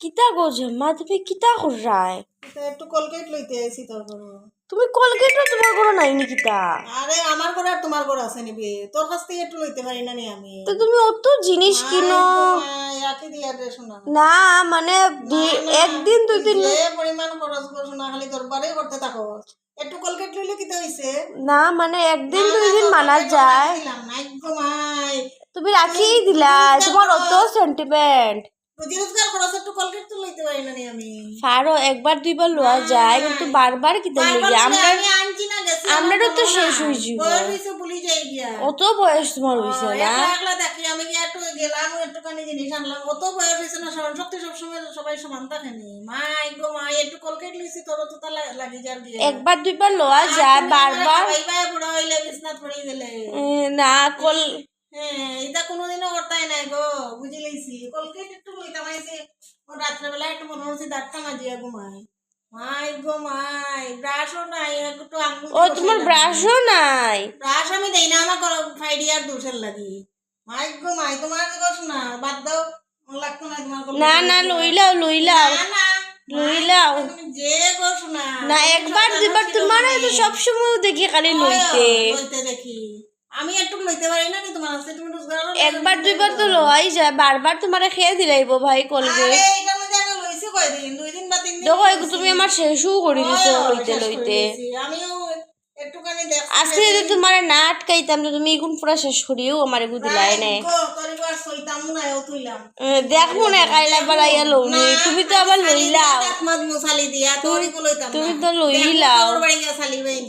কিতা গো জম্মা তুমি কিতা কররায় তো একটু কলগেট লইতে আইছি তোর ঘর তুমি কলগেটও তোমার ঘরে নাই নি কিতা? আরে আমার ঘর আর তোমার ঘর আছে নিবি তোর কাছ থেকে একটু লইতে পারি না নি আমি? তো তুমি অত জিনিস কিনো। ইয়াকে দে শোনা না মানে একদিন দুই দিন যে পরিমাণ খরচ করছ না খালি দরবারে করতে থাকো। একটু কলগেট লইলে কিতে হইছে? না মানে একদিন দুই দিন মানা যায়। নাই তুমি রাখিয়েই দিলা তোমার অত সেন্টিমেন্ট রোজগার খরচ একটু কলগেট তো লইতে পারি না আমি। ফারো একবার দুইবার লওয়া যায় কিন্তু বারবার আমরা আনছি না গেছি আমরারও তো শেষ হয়ে বয়স হইছে ভুলি যাই গিয়া। অত বয়স তোমার হয়েছে না? একলা একলা দেখি আমি গিয়া একটু গেলাম একটুখানি জিনিস আনলাম অত বয়স হয়েছে না সবার সত্যি সবসময় সবাই সমান থাকে নি। মাই গো মাই একটু কলকেট লইছি তোর তো তা লাগি যার গিয়া। একবার দুইবার লওয়া যায় বারবার ভাই ভাই বুড়া হইলে পড়ে গেলে। না কল হ্যাঁ এটা কোনোদিনও করতাই নাই গো বুঝি লইছি কলকেট একটু লইতাম আইছে রাত্রেবেলা একটু মনে হচ্ছে দাঁতটা মাজিয়া ঘুমাই মাই গো মাই ব্রাশও নাই একটু আঙুল ও তোমার ব্রাশও নাই? ব্রাশ আমি দেই না আমার ফাইডি আর দোষের লাগি। মাই গো মাই তোমার না বাদ দাও লাগতো না তোমার না না লইলাও লইলাও না না লইলাও যে না না একবার দুইবার তোমার তো সবসময় দেখি খালি লইতে। লইতে দেখি। আমি একটু লইতে পারি না কি তোমার আছে তুমি রোজগার একবার দুইবার তো লওয়াই যায় বারবার তোমারে খেয়ে দিলাইব ভাই কলগে আরে এইটার মধ্যে আমি লইছি কয়দিন? দুই দিন বা তিন দিন দেখো তুমি আমার শেষও করে দিছো লইতে লইতে। আমিও আজকে যদি তোমার না আটকাইতাম তো তুমি এগুন পুরা শেষ করিও আমার এগু দিলাই নে সইতাম না না কাইলা বাড়াইয়া লৌনি তুমি তো আবার লইলাও তুমি তো লইলাও বাড়ি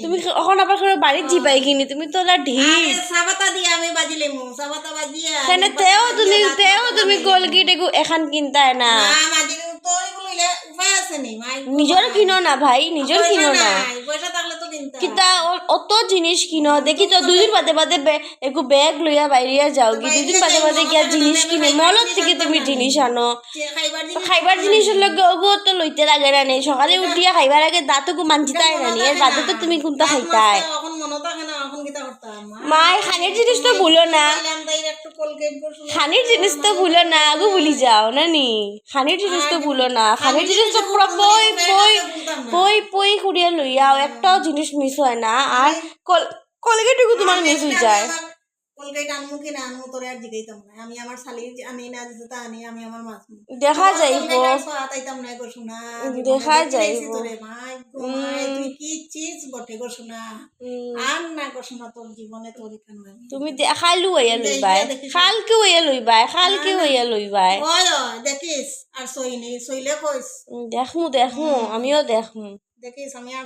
তুমি এখন আবার করে বাড়িত জিবাই কিনি তুমি তো ওলা ঢিল সাবাতা দিয়া আমি বাজিলে মু সাবাতা বাজিয়া তেনে তেও তুমি তেও তুমি কলগেট এগু এখান কিনতাই না। না বাজিলে তোরি কো উপায় আছে নি নিজর কিনো না ভাই নিজর কিনো না। পয়সা কিতা অত জিনিস কিনো দেখি তো দুদিন বাদে বাদে একু ব্যাগ লইয়া বাইরিয়া যাও কি দুদিন বাদে বাদে গিয়া জিনিস কিনে মলত থেকে তুমি জিনিস আনো। খাইবার জিনিসের লগে ওগো তো লইতে লাগে না নেই সকালে উঠিয়া খাইবার আগে দাঁতকু মানজিতাই না নি? এর বাদে তো তুমি কোনটা খাইতাই? মাই খানের জিনিস তো ভুলো না। একটু কোলগেট খানির জিনিস তো ভুলো না আগু ভুলি যাও না নি খানির জিনিস তো ভুলো না। খানির জিনিস তো পুরো পই পই পই পই কুড়িয়ে লইয়াও একটাও জিনিস মিস হয় না। আর কল কলগেটুকু তোমার মিস হয়ে যায়। কোলগেট আনমু কি না আনমু তোরে আর জিগাইতাম না। আমি আমার শালি আনি না জুতা আনি আমি আমার মাছ দেখা যাইব। দেখা যাইব। তোরে মাই গো মাই তুই কি চিজ বটে গো শোনা আর না গো শোনা তোর জীবনে তোর এখানে তুমি খালু হইয়া লইবাই। খালকে হইয়া লইবাই খালকে হইয়া ওই দেখিস। আর সইনি সইলে কইস। দেখমু দেখমু আমিও দেখমু। দেখিস আমি আর